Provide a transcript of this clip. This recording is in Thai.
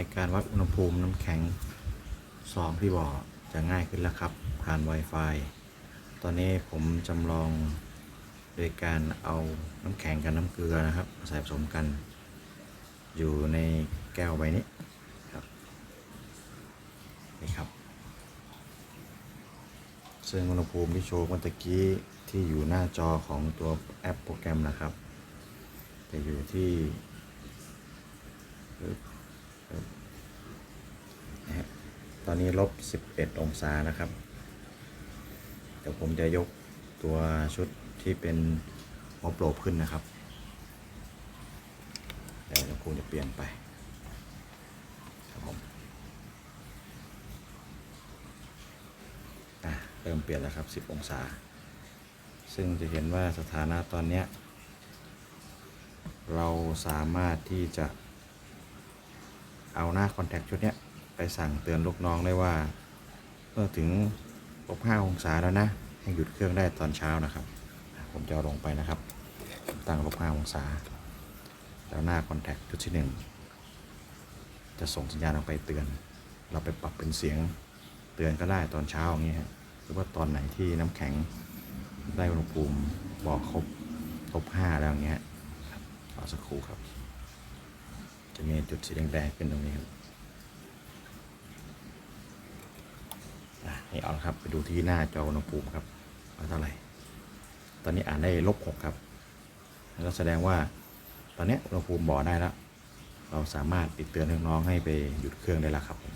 ในการวัดอุณหภูมิน้ำแข็งซองที่บ่อจะง่ายขึ้นแล้วครับ ผ่าน Wi-Fi ตอนนี้ผมจำลองโดยการเอาน้ำแข็งกับน้ำเกลือนะครับใส่ผสมกัน อยู่ในแก้วใบนี้ครับนี่ครับ ซึ่งอุณหภูมิที่โชว์เมื่อกี้ที่อยู่หน้าจอของตัวแอปโปรแกรมนะครับ จะอยู่ที่ปึ๊บปึ๊บนะฮะ ตอนนี้ลบ 11 องศานะครับ เดี๋ยวผมจะยกตัวชุดที่เป็นหัวโปรบขึ้นนะครับเดี๋ยวอุณจะเปลี่ยนไปครับผมอะเริ่มเปลี่ยนแล้วครับ 10 องศา ซึ่งจะเห็นว่าสถานะตอนนี้ เราสามารถที่จะเอาหน้าคอนแทคชุดนี้ ไปสั่งเตือนลูกน้องได้ว่าเมื่อถึงลบ5องศาแล้วนะ ให้หยุดเครื่องได้ตอนเช้านะครับ ผมจะลงไปนะครับ ตั้งลบ5องศา แล้วหน้าคอนแทคชุดที่หนึ่งจะส่งสัญญาณออกไปเตือน เราไปปรับเป็นเสียงเตือนก็ได้ตอนเช้าอย่างเงี้ฮะหรือว่าตอนไหนที่น้ำแข็งได้อุณหภูมิบอกครบลบห้าแล้วอย่างเงี้ยครับรอสักครู่ครับ จะมีจุดสีแดงๆขึ้นตรงนี้ครับอะ นี่เอาละครับ ไปดูที่หน้าจออุณหภูมิครับว่าเท่าไหร่ ตอนนี้อ่านได้ลบหกครับ แล้วแสดงว่าตอนนี้อุณหภูมิบ่อได้แล้ว เราสามารถติดเตือนน้องๆให้ไปหยุดเครื่องได้แล้วครับผม